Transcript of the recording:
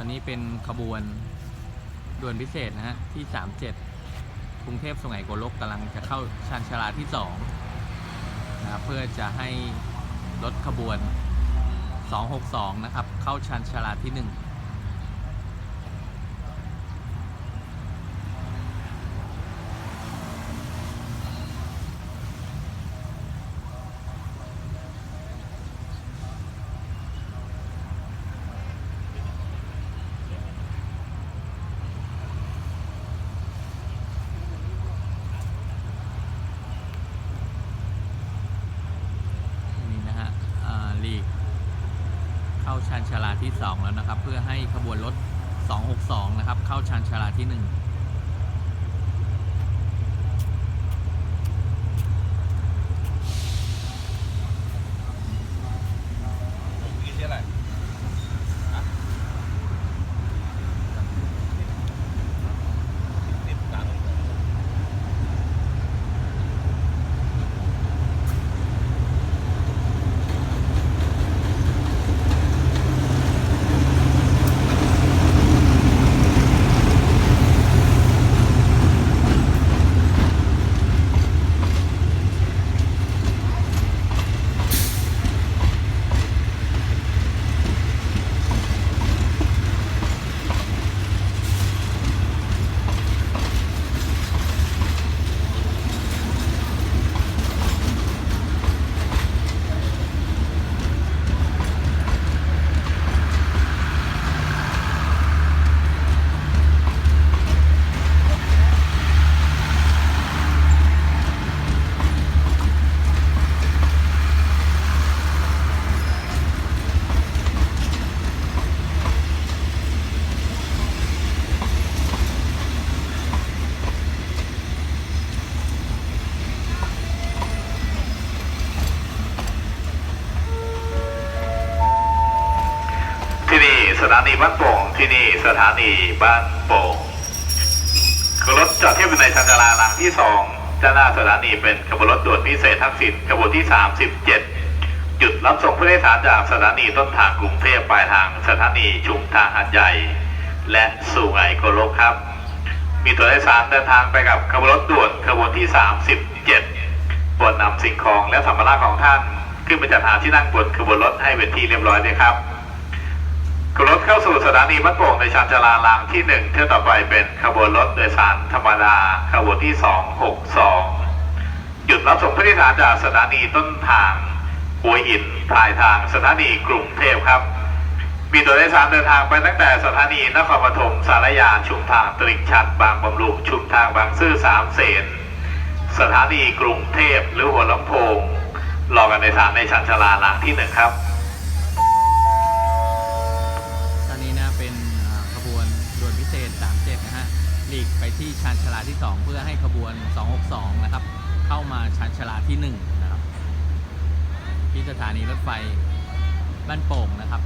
ตอนนี้เป็นขบวนด่วนพิเศษนะฮะ ที่ 37 กรุงเทพสงไหงโกลกกำลังจะเข้าชานชาลาที่2นะเพื่อจะให้รถขบวน 262 นะครับ เข้าชานชาลาที่ 1 นี่นะฮะอ่าลีก เข้าชานชาลาที่ 2 แล้วนะครับ เพื่อให้ขบวนรถ 262 นะครับ เข้าชานชาลาที่ 1 สถานีบ้านโป่งที่นี่สถานีบ้านโป่งคือรถจอดเทียบอยู่ในชันจารารางที่สองด้านหน้าสถานีเป็นขบวนรถด่วนพิเศษทักษิณขบวนที่ 37 จุดรับส่งผู้โดยสารจากสถานีต้นทางกรุงเทพปลายทางสถานีชุมทางหัดใหญ่ และสู่ไงโกลกครับ มีตัวโดยสารเดินทางไปกับขบวนรถด่วนขบวนที่ 37โปรดนำสิ่งของและสัมภาระของท่าน ขึ้นไปจัดหาที่นั่งบนขบวนรถให้เป็นที่เรียบร้อยเลยครับ ขบรถเข้าสู่สถานีบ้านโป่งในชานจรารางที่หนึ่งเที่ยวต่อไปเป็นขบวนรถโดยสารธรรมดาขบวนที่สองหกสองหยุดรับส่งผู้โดยสารจากสถานีต้นทางหัวหินปลายทางสถานีกรุงเทพครับ มีตัวโดยสารเดินทางไปตั้งแต่สถานีนครปฐมสารยาชุมทางตลิ่งชันบางบำรุงชุมทางบางซื่อสามเสนสถานีกรุงเทพหรือหัวลำโพงรอกันในฐานในชานชาลารางที่หนึ่งครับ หลีกไปที่ชานชาลาที่ 2 เพื่อให้ขบวน 262 นะครับ เข้ามาชานชาลาที่ 1 นะครับ ที่สถานีรถไฟบ้านโป่งนะครับ